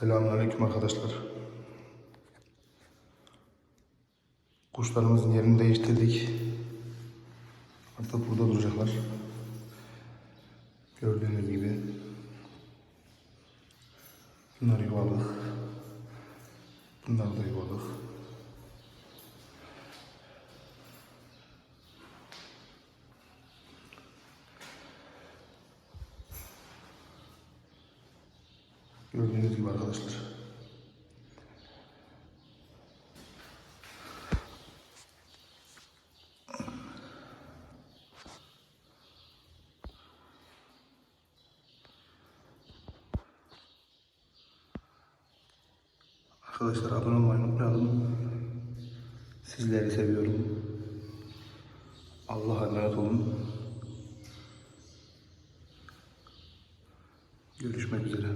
Selamünaleyküm arkadaşlar. Kuşlarımızın yerini değiştirdik. Artık burada duracaklar. Gördüğünüz gibi. Bunlar yuvalık. Bunlar da yuvalık. Gördüğünüz gibi arkadaşlar. Arkadaşlar abone olmayı unutmayalım. Sizleri seviyorum. Allah'a emanet olun. Görüşmek üzere.